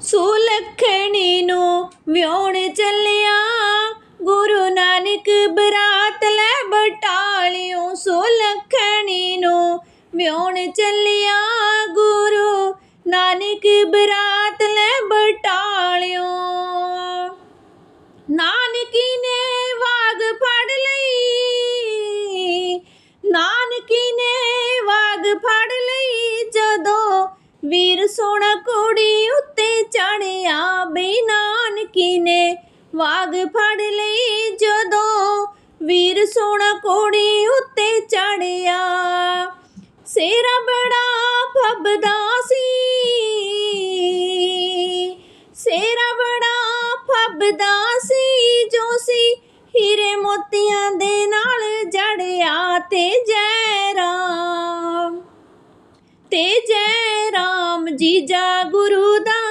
ਸੁਲਖਣੀ ਨੂੰ ਵਿਉਣ ਚੱਲਿਆ। ਗੁਰੂ ਨਾਨਕ ਬਰਾਤ ਲੈ ਬਟਾਲਿਓ ਸੁਲੱਖਣੀ ਨੂੰ ਵਿਆਹੁਣ ਚੱਲਿਆ। ਗੁਰੂ ਨਾਨਕ ਬਰਾਤ ਲੈ ਬਟਾਲਿਓ। ਨਾਨਕੀ ਨੇ ਵਾਗ ਫੜ ਲਈ। ਨਾਨਕੀ ਨੇ ਵਾਗ ਫੜ ਲਈ ਜਦੋਂ ਵੀਰ ਸੋਹਣਾ ਕੁੜੀ ਉੱਤ ਚੜਿਆ ਬੇ ਨਾਨਕੀ ਨੇ ਵਾਗ ਫੜ ਲਈ ਜਦੋਂ ਵੀਰ ਸੋਹਣਾ ਕੋੜੀ ਉੱਤੇ ਚੜਿਆ। ਸੇਰਾ ਬੜਾ ਫੱਬਦਾ ਸੀ। ਸੇਰਾ ਬੜਾ ਫੱਬਦਾ ਸੀ ਜੋ ਸੀ ਹੀਰੇ ਮੋਤੀਆਂ ਦੇ ਨਾਲ ਜੜਿਆ ਤੇ ਜੈ ਰਾਮ ਤੇ ਜੈ ਰਾਮ ਜੀਜਾ ਗੁਰੂ ਦਾ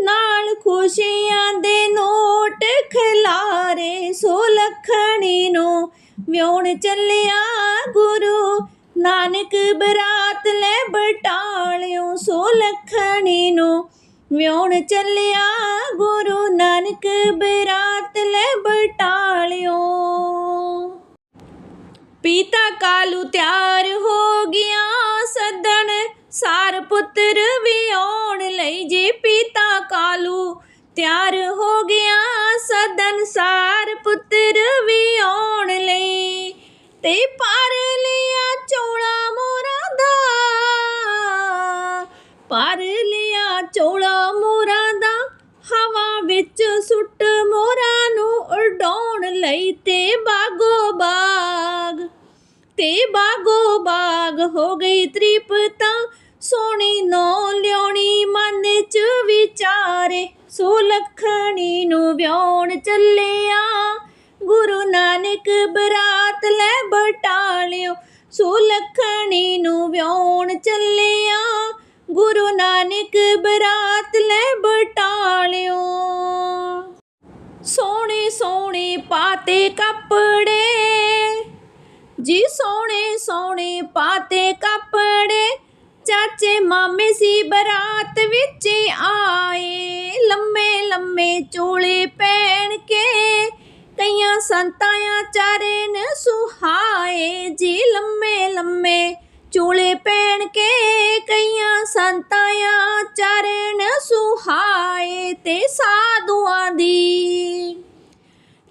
ਨਾਲ ਖੁਸ਼ੀਆਂ ਦੇ ਨੋਟ ਖਿਲਾਰੇ, ਸੋ ਲਖਣੀ ਨੂੰ ਵਿਆਹੁਣ ਚੱਲਿਆ ਗੁਰੂ। ਨਾਨਕ ਬਰਾਤ ਲੈ ਬਟਾਲਿਓ, ਸੋ ਲਖਣੀ ਨੂੰ ਵਿਆਹੁਣ ਚੱਲਿਆ ਗੁਰੂ। ਨਾਨਕ ਬਰਾਤ ਲੈ ਬਟਾਲਿਓ। ਪੀਤਾ ਕਾਲੂ ਤਿਆਰ ਹੋ ਗਿਆ ਸਦਣ, ਸਾਰ ਪੁੱਤਰ ਵਿਆਉਣ ਲਈ ਜੇ ਕਾਲੂ, ਤਿਆਰ ਹੋ ਗਿਆ ਸੱਦਣ ਸਾਰ ਪੁੱਤਰ ਵਿਆਉਣ ਲਈ। ਤੇ ਪਰ ਲਿਆ ਚੋਲਾ ਮੋਰਾਂ ਦਾ। ਪਰ ਲਿਆ ਚੋਲਾ ਮੋਰਾਂ ਦਾ, ਹਵਾ ਵਿੱਚ ਸੁੱਟ ਮੋਰਾਂ ਨੂੰ ਉਡਾਉਣ ਲਈ ਤੇ ਬਾਗੋ ਬਾਗ। ਤੇ ਬਾਗੋ ਬਾਗ ਹੋ ਗਈ ਤ੍ਰਿਪਤਾ ਸੋਹਣੀ ਨੋ ਲਿਆਉਣੀ ਮਨ ਚ ਵਿਚਾਰੇ, ਸੋ ਨੂੰ ਵਿਆਉਣ ਚੱਲਿਆ। ਗੁਰੂ ਨਾਨਕ ਬਰਾਤ ਲੈ ਬਟਾਲਿਓ, ਸੋ ਨੂੰ ਵਿਆਉਣ ਚੱਲਿਆ। ਗੁਰੂ ਨਾਨਕ ਬਰਾਤ ਲੈ ਬਟਾਲਿਓ। ਸੋਹਣੇ ਸੋਹਣੇ ਪਾਤੇ ਕੱਪੜੇ, ਜੀ ਸੋਹਣੇ ਸੋਹਣੇ ਪਾਤੇ ਕੱਪੜੇ ਚਾਚੇ ਮਾਮੇ ਸੀ ਬਰਾਤ ਵਿੱਚ ਆਏ। ਲੰਮੇ ਲੰਮੇ ਚੋਲੇ ਪਹਿਨ ਕੇ ਕਈਆਂ ਸੰਤਾਂ ਚਾਰੇ ਨੇ ਸੁਹਾਏ। ਜੀ ਲੰਮੇ ਲੰਮੇ ਚੋਲੇ ਪਹਿਨ ਕੇ ਕਈਆਂ ਸੰਤਾਂ ਚਾਰੇ ਨੇ ਸੁਹਾਏ। ਤੇ ਸਾਧੂਆਂ ਦੀ,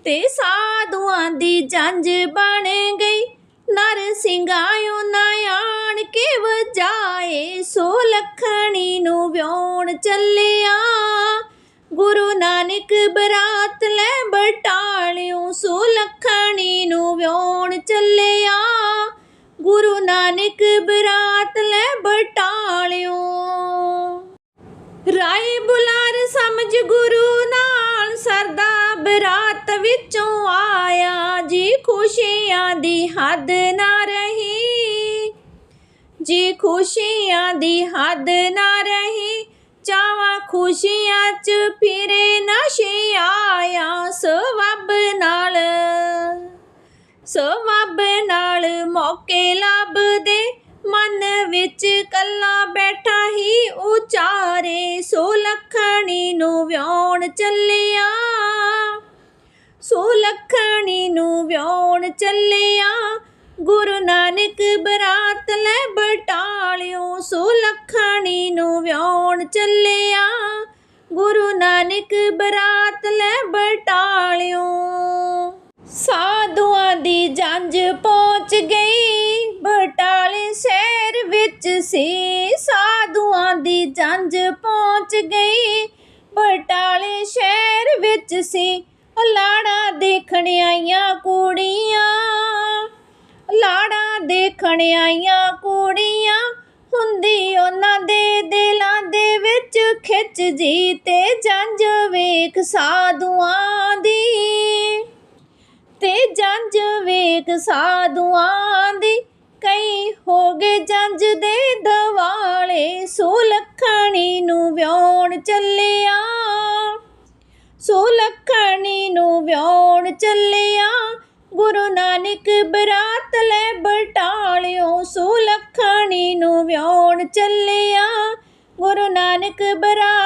ਤੇ ਸਾਧੂਆਂ ਦੀ ਜੰਜ ਬਣ ਗਈ। ਨਰ ਸਿੰਘਾਇਓ ਨਾ ਆਣ ਕੇ ਵਜਾਏ, ਸੋ ਲਖਣੀ ਨੂੰ ਵਿਆਉਣ ਚੱਲਿਆ। ਗੁਰੂ ਨਾਨਕ ਬਰਾਤ ਲੈ ਬਟਾਲਿਓ, ਸੋ ਲਖਣੀ ਨੂੰ ਵਿਆਉਣ ਚੱਲਿਆ। ਗੁਰੂ ਨਾਨਕ ਬਰਾਤ ਲੈ ਬਟਾਲਿਓ। ਰਾਏ ਬੁਲਾਰ ਸਮਝ ਗੁਰੂ ਨਾਲ, ਸਰਦਾ ਰਾਤ ਵਿੱਚੋਂ ਆਇਆ, ਜੀ ਖੁਸ਼ੀਆਂ ਦੀ ਹੱਦ ਨਾ ਰਹੀ। ਜੀ ਖੁਸ਼ੀਆਂ ਦੀ ਹੱਦ ਨਾ ਰਹੀ, ਚਾਵਾਂ ਖੁਸ਼ੀਆਂ ਚ ਫਿਰੇ ਨਸ਼ੇ ਆਇਆ, ਸਵੱਬ ਨਾਲ। ਸਵੱਬ ਨਾਲ ਮੌਕੇ ਲੱਭਦੇ, ਮਨ ਵਿੱਚ ਕੱਲਾ ਬੈਠਾ ਹੀ ਉਚਾਰੇ, ਸੋ ਲਖਣੀ ਨੂੰ ਵਿਆਉਣ ਚੱਲਿਆ ਸੁਲੱਖਣੀ ਨੂੰ ਵਿਆਉਣ ਚੱਲਿਆ। ਗੁਰੂ ਨਾਨਕ ਬਰਾਤ ਲੈ ਬਟਾਲਿਓ, ਸੁਲੱਖਣੀ ਨੂੰ ਵਿਆਉਣ ਚੱਲਿਆ। ਗੁਰੂ ਨਾਨਕ ਬਰਾਤ ਲੈ ਬਟਾਲਿਓ। ਸਾਧੂਆਂ ਦੀ ਜੰਜ ਪਹੁੰਚ ਗਈ। ਬਟਾਲੇ ਸ਼ਹਿਰ ਵਿੱਚ ਸੀ। ਸਾਧੂਆਂ ਦੀ ਜੰਜ ਪਹੁੰਚ ਗਈ। ਬਟਾਲੇ ਸ਼ਹਿਰ ਵਿੱਚ ਸੀ। ਉਹ ਲਾੜਾ ਦੇਖਣ ਆਈਆਂ ਕੁੜੀਆਂ, ਲਾੜਾ ਦੇਖਣ ਆਈਆਂ ਕੁੜੀਆਂ। ਹੁੰਦੀ ਉਹਨਾਂ ਦੇ ਦਿਲਾਂ ਦੇ ਵਿੱਚ ਖਿੱਚ ਜੀ ਤੇ ਜੰਜ ਵੇਖ ਸਾਧੂਆਂ ਦੀ। ਤੇ ਜੰਜ ਵੇਖ ਸਾਧੂਆਂ ਦੀ, ਕਈ ਹੋ ਗਏ ਜੰਜ ਦੇ ਦਵਾਲੇ, ਸੋ ਨੂੰ ਵਿਆਉਣ ਚੱਲਿਆ। ਸੁਲਖ ਨੂੰ ਵਿਆਉਣ ਚੱਲਿਆ। ਗੁਰੂ ਨਾਨਕ ਬਰਾਤ ਲੈ ਬਟਾਲਿਓ, ਸੋ ਨੂੰ ਵਿਆਉਣ ਚੱਲਿਆ। ਗੁਰੂ ਨਾਨਕ ਬਰਾਤ